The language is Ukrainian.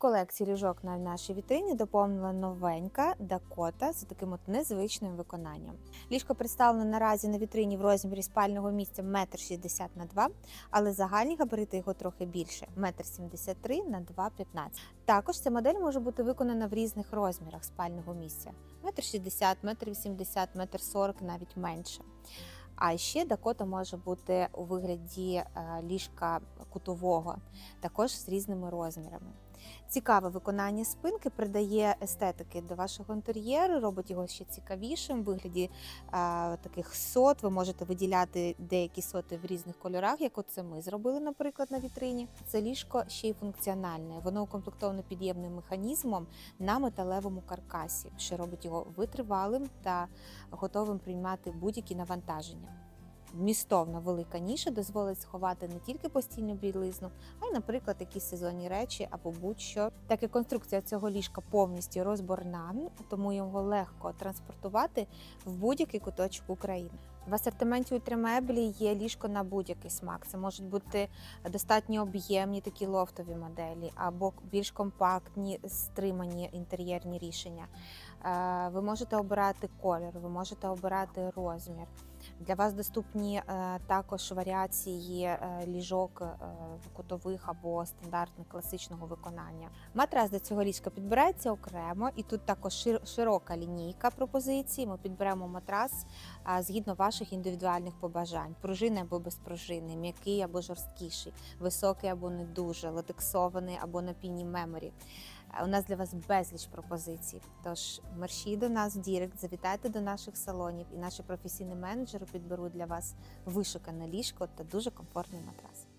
колекції ліжок на нашій вітрині доповнила новенька Дакота з таким от незвичним виконанням. Ліжко представлено наразі на вітрині в розмірі спального місця 1,60 на 2 але загальні габарити його трохи більше 1,73 на 2,15 Також ця модель може бути виконана в різних розмірах спального місця: 1,60 м, 1,80 м, 1,40 м, навіть менше. А ще Дакота може бути у вигляді е, ліжка кутового, також з різними розмірами. Цікаве виконання спинки придає естетики до вашого інтер'єру, робить його ще цікавішим. В вигляді а, таких сот ви можете виділяти деякі соти в різних кольорах, як оце ми зробили, наприклад, на вітрині. Це ліжко ще й функціональне. Воно укомплектоване під'ємним механізмом на металевому каркасі, що робить його витривалим та готовим приймати будь-які навантаження. Вмістовна велика ніша дозволить сховати не тільки постільну білизну, а й, наприклад, якісь сезонні речі або будь-що. Так як конструкція цього ліжка повністю розборна, тому його легко транспортувати в будь-який куточок України. В асортименті ультрамеблі є ліжко на будь-який смак. Це можуть бути достатньо об'ємні такі лофтові моделі, або більш компактні, стримані інтер'єрні рішення. Е, Ви можете обирати колір, ви можете обирати розмір. Для вас доступні е, також варіації е, ліжок кутових або стандартних класичного виконання. Матрас до цього ліжка підбирається окремо, і тут також широка лінійка пропозицій. Ми підберемо матрас згідно ваших індивідуальних побажань: пружини або без пружини, м'який або жорсткіший, високий або не дуже, латексований або на піні меморі. У нас для вас безліч пропозицій. Тож мерщій до нас Дірект, завітайте до наших салонів, і наші професійні менеджери підберуть для вас вишукане ліжко та дуже комфортний матрас.